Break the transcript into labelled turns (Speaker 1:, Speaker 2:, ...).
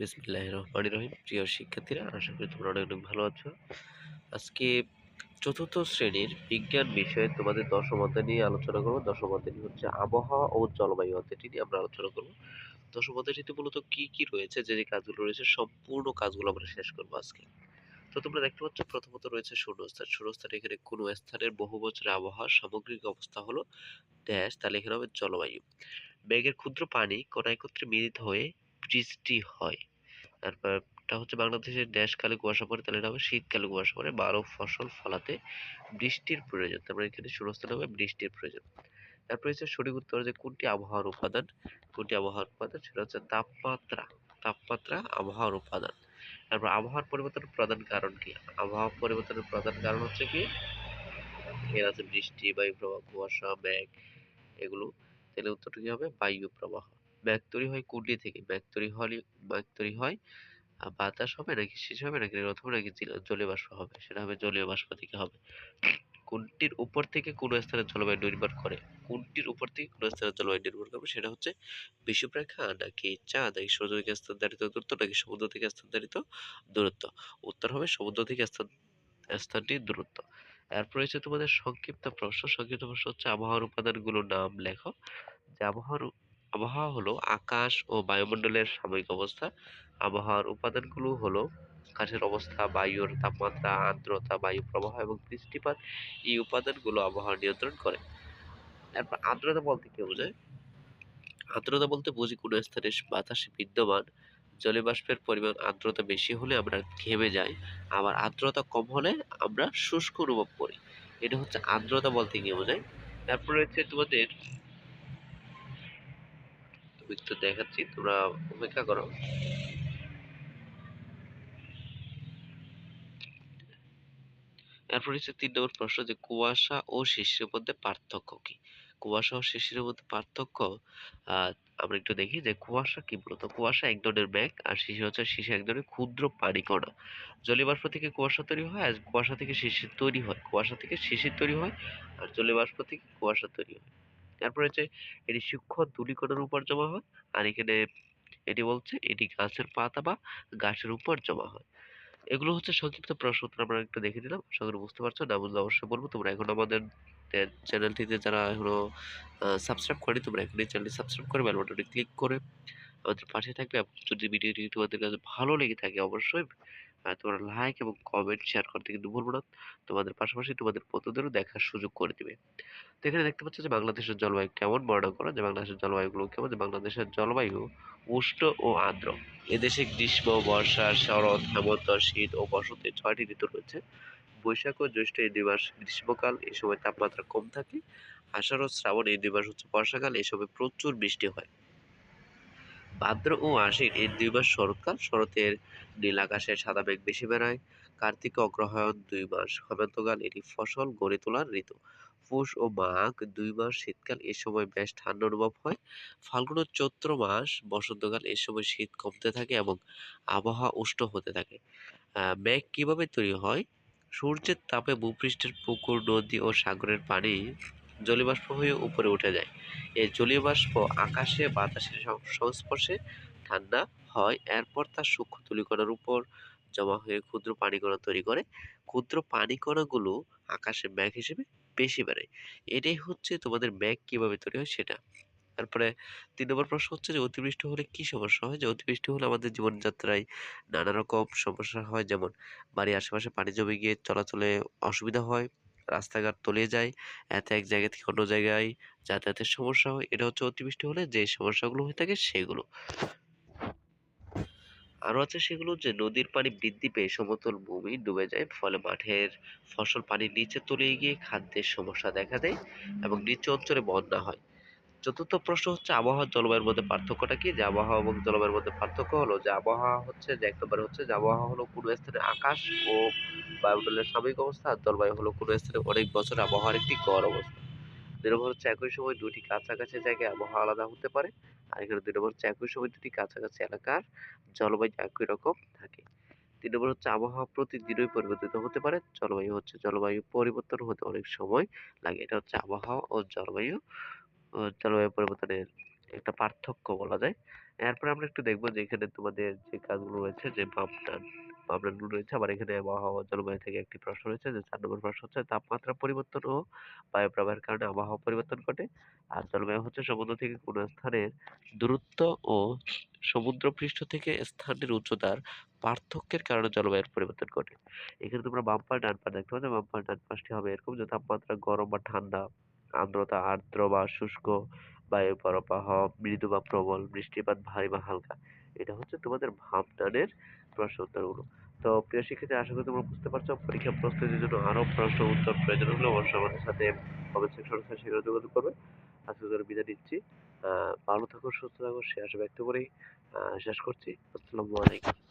Speaker 1: বিসমিল্লাহ রহমান রহিম প্রিয় শিক্ষার্থীরা, আশা করি তোমরা অনেক অনেক ভালো আছো। আজকে চতুর্থ শ্রেণির বিজ্ঞান বিষয়ে তোমাদের দশম অধ্যায় নিয়ে আলোচনা করব। দশম অধ্যায়টি হচ্ছে আবহাওয়া ও জলবায়ু অধ্যায়টি নিয়ে আমরা আলোচনা করব। দশম অধ্যায়টিতে মূলত কি কি রয়েছে, যে যে কাজগুলো রয়েছে, সম্পূর্ণ কাজগুলো আমরা শেষ করব আজকে। তো তোমরা দেখতে পাচ্ছ, প্রথমত রয়েছে শূন্যস্থান। শূন্যস্থান এখানে কোনো স্থানের বহু বছরের আবহাওয়ার সামগ্রিক অবস্থা হলো ড্যাশ, তাহলে এখানে হবে জলবায়ু। মেঘের ক্ষুদ্র পানি কণা একত্রে মিলিত হয়ে বৃষ্টি হয়। তারপরটা হচ্ছে বাংলাদেশের দেশকালে কুয়াশা পড়ে, তাহলে এটা হবে শীতকালে কুয়াশা পড়ে, বারো ফসল ফলাতে বৃষ্টির প্রয়োজন। তারপরে এখানে শূন্যস্থান হবে বৃষ্টির প্রয়োজন। তারপরে হচ্ছে সঠিক উত্তর যে কোনটি আবহাওয়ার উপাদান? কোনটি আবহাওয়ার উপাদান? সেটা হচ্ছে তাপমাত্রা। তাপমাত্রা, আবহাওয়ার উপাদান। তারপর আবহাওয়ার পরিবর্তনের প্রধান কারণ কি? আবহাওয়া পরিবর্তনের প্রধান কারণ হচ্ছে কি? এর আছে বৃষ্টি বায়ু প্রবাহ কুয়াশা, মেঘ, এগুলো। তাহলে উত্তরটা কি হবে? বায়ু প্রবাহ মেঘ তৈরি হয় কুণ্ডলি থেকে। মেঘ তৈরি হলে মেঘ তৈরি হয় বাতাস হবে নাকি শীষ হবে নাকি হবে নাকি জিল- জলীয় বাষ্প হবে? সেটা হবে জলীয় বাষ্প থেকে হবে। কোনটির উপর থেকে কোন স্থানের জলবায়ু নির্ভর করে। কোনটির উপর থেকে কোন স্থানের জলবায়ু নির্ভর করবে সেটা হচ্ছে বিষুবরেখা নাকি চাঁদ, নাকি সূর্য থেকে স্থানান্তরিত দূরত্ব, নাকি সমুদ্র থেকে স্থানান্তরিত দূরত্ব? উত্তর হবে সমুদ্র থেকে স্থান স্থানটির দূরত্ব। এরপর রয়েছে তোমাদের সংক্ষিপ্ত প্রশ্ন। সংক্ষিপ্ত প্রশ্ন হচ্ছে আবহাওয়ার উপাদানগুলোর নাম লেখো। যে আবহাওয়ার আবহাওয়া হলো আকাশ ও বায়ুমণ্ডলের সাময়িক অবস্থা। আবহাওয়ার উপাদানগুলো হলো আকাশের অবস্থা, বায়ুর তাপমাত্রা, আর্দ্রতা, বায়ু প্রবাহ এবং বৃষ্টিপাত। এই উপাদানগুলো আবহাওয়া নিয়ন্ত্রণ করে। তারপর আর্দ্রতা বলতে কি বোঝায়? আর্দ্রতা বলতে বুঝি কোনো স্থানে বাতাসে বিদ্যমান জলীয়বাষ্পের পরিমাণ আর্দ্রতা বেশি হলে আমরা ঘেমে যাই, আবার আর্দ্রতা কম হলে আমরা শুষ্ক অনুভব করি। এটা হচ্ছে আর্দ্রতা বলতে কি বোঝায়? তারপর রয়েছে তোমাদের একটু দেখাচ্ছি, তোমরা অপেক্ষা করো। এরপর হচ্ছে তিন নম্বর প্রশ্ন যে কুয়াশা ও শিশিরের মধ্যে পার্থক্য কি? কুয়াশা ও শিশিরের মধ্যে পার্থক্য আমরা একটু দেখি যে কুয়াশা কি মূলত? কুয়াশা এক ধরনের মেঘ আর শিশির হচ্ছে শিশির এক ধরনের ক্ষুদ্র পানি কণা। জলীয়বাষ্প থেকে কুয়াশা তৈরি হয় আর কুয়াশা থেকে শিশির তৈরি হয়। কুয়াশা থেকে শিশির তৈরি হয় আর জলীয়বাষ্প থেকে কুয়াশা তৈরি হয়। তারপরে হচ্ছে এটি সূক্ষ্ম ধূলিকণার উপর জমা হয়। আর এখানে এটি বলছে এটি গাছের পাতা বা গাছের উপর জমা হয়। এগুলো হচ্ছে সংক্ষিপ্ত প্রশ্ন, উত্তর আমরা একটু দেখে নিলাম। আশা বুঝতে পারছ। না বুঝলে অবশ্যই বলব। তোমরা এখন আমাদের চ্যানেলটিতে যারা এখনও সাবস্ক্রাইব করেনি, তোমরা এখনই চ্যানেলটি সাবস্ক্রাইব করে বেল বাটনটি ক্লিক করে আমাদের পাশে থাকবে। যদি ভিডিওটি তোমাদের কাছে ভালো লেগে থাকে, অবশ্যই তোমরা লাইক এবং কমেন্ট শেয়ার করতে কিন্তু ভুলবো না। তোমাদের পাশাপাশি তোমাদের বন্ধুদেরও দেখার সুযোগ করে দিবে। তো এখানে দেখতে পাচ্ছ যে বাংলাদেশের জলবায়ু কেমন বর্ণনা করো? যে বাংলাদেশের জলবায়ুগুলো কেমন? যে বাংলাদেশের জলবায়ু উষ্ণ ও আর্দ্র। এদেশে গ্রীষ্ম, বর্ষা, শরৎ, হেমন্ত, শীত ও বসন্তে ছয়টি ঋতু রয়েছে। বৈশাখ ও জ্যৈষ্ঠ এই দুই মাস গ্রীষ্মকাল, এই সময় তাপমাত্রা কম থাকে। আষাঢ় ও শ্রাবণ এই দুই মাস হচ্ছে বর্ষাকাল, এই সময় প্রচুর বৃষ্টি হয়। ভাদ্র ও আশ্বিন এই দুই মাস শরৎকাল, শরতের নীল আকাশে সাদা মেঘ বেশি বেড়ায়। কার্তিক অগ্রহায়ণ দুই মাস, হেমন্তকাল এটি ফসল, গড়ে তোলার ঋতু। পৌষ ও মাঘ দুই মাস, শীতকাল এ সময় বেশ ঠান্ডা অনুভব হয়। ফাল্গুন চৈত্র মাস, বসন্তকাল এ সময় শীত কমতে থাকে এবং আবহাওয়া উষ্ণ হতে থাকে। মেঘ কীভাবে তৈরি হয়? সূর্যের তাপে ভূপৃষ্ঠের পুকুর, নদী ও সাগরের পানি জলীয়বাষ্প হয়ে উপরে উঠে যায়। এই জলীয় বাষ্প আকাশে বাতাসের সংস্পর্শে ঠান্ডা হয়। এরপর তা সূক্ষ্ম ধূলিকণার উপর জমা হয়ে ক্ষুদ্র পানিকণা তৈরি করে। ক্ষুদ্র পানিকণাগুলো আকাশে মেঘ হিসেবে বেশি বেড়ে। এটাই হচ্ছে তোমাদের মেঘ কীভাবে তৈরি হয় সেটা। তারপরে তিন নম্বর প্রশ্ন হচ্ছে যে, অতিবৃষ্টি হলে কি সমস্যা হয়? যে, অতিবৃষ্টি হলে আমাদের জীবনযাত্রায় নানা রকম সমস্যা হয়। যেমন বাড়ির আশেপাশে পানি জমে গিয়ে চলাচলে অসুবিধা হয়। রাস্তাঘাট তলিয়ে যায়, এত এক জায়গা থেকে অন্য জায়গায় যাতায়াতের সমস্যা হয়। এটা হচ্ছে অতিবৃষ্টি হলে যে সমস্যাগুলো হয়ে থাকে সেগুলো। আরও আছে সেগুলো যে নদীর পানি বৃদ্ধি পেয়ে সমতল ভূমি ডুবে যায়, ফলে মাঠের ফসল পানির নিচে তলিয়ে গিয়ে খাদ্যের সমস্যা দেখা দেয় এবং নিচু অঞ্চলে বন্যা হয়। চতুর্থ প্রশ্ন হচ্ছে আবহাওয়া জলবায়ুর মধ্যে পার্থক্যটা কি? যে আবহাওয়া এবং জলবায়ুর মধ্যে পার্থক্য হলো যে আবহাওয়া হচ্ছে, যে এক নম্বরে হচ্ছে যে আবহাওয়া হলো কোনো স্থানে আকাশ ও বায়ুমণ্ডলের সাময়িক অবস্থা, আর জলবায়ু হলো কোনো স্থানে অনেক বছর আবহাওয়ার একটি গড় অবস্থা। দুই নম্বর হচ্ছে একই সময় দুটি কাছাকাছি জায়গায় আবহাওয়া আলাদা হতে পারে, আর এখানে দুই নম্বর হচ্ছে একই সময় দুটি কাছাকাছি এলাকার জলবায়ু একই রকম থাকে। তিন নম্বর হচ্ছে আবহাওয়া প্রতিদিনই পরিবর্তিত হতে পারে, জলবায়ু হচ্ছে জলবায়ু পরিবর্তন হতে অনেক সময় লাগে। এটা হচ্ছে আবহাওয়া ও জলবায়ু জলবায়ু পরিবর্তনের একটা পার্থক্য বলা যায়। এরপর আমরা একটু দেখব যে এখানে তোমাদের যে কাজগুলো রয়েছে, যে ডান বাম রয়েছে, আবার এখানে আবহাওয়া জলবায়ু থেকে একটি প্রশ্ন রয়েছে যে চার নম্বর প্রশ্ন হচ্ছে তাপমাত্রা পরিবর্তন ও বায়ু প্রবাহের কারণে আবহাওয়া পরিবর্তন ঘটে। আর জলবায়ু হচ্ছে সমুদ্র থেকে কোনো স্থানের দূরত্ব ও সমুদ্র পৃষ্ঠ থেকে স্থানের উচ্চতার পার্থক্যের কারণে জলবায়ুর পরিবর্তন ঘটে। এখানে তোমরা বাম পাশ ডান পাশ দেখতে পাচ্ছ বাম পাশ ডান পাশটি হবে এরকম যে তাপমাত্রা গরম বা ঠান্ডা আর্দ্রতা, আর্দ্র বা শুষ্ক বায়ু প্রবাহ মৃদু বা প্রবল, বৃষ্টিপাত, ভারী বা হালকা। এটা হচ্ছে তোমাদের ভাবনানের প্রশ্ন উত্তরগুলো তো প্রিয় শিক্ষার্থী, আশা করি তোমরা বুঝতে পারছ, পরীক্ষা প্রস্তুতির জন্য আরও প্রশ্ন উত্তর প্রয়োজন হলে অবশ্যই আমাদের সাথে কমেন্ট সেখানে যোগাযোগ করবে। আজকে ধরে বিদায় নিচ্ছি। ভালো থাকো, সুস্থ থাকো, সে আশা ব্যক্ত করেই শেষ করছি। আসসালামু আলাইকুম।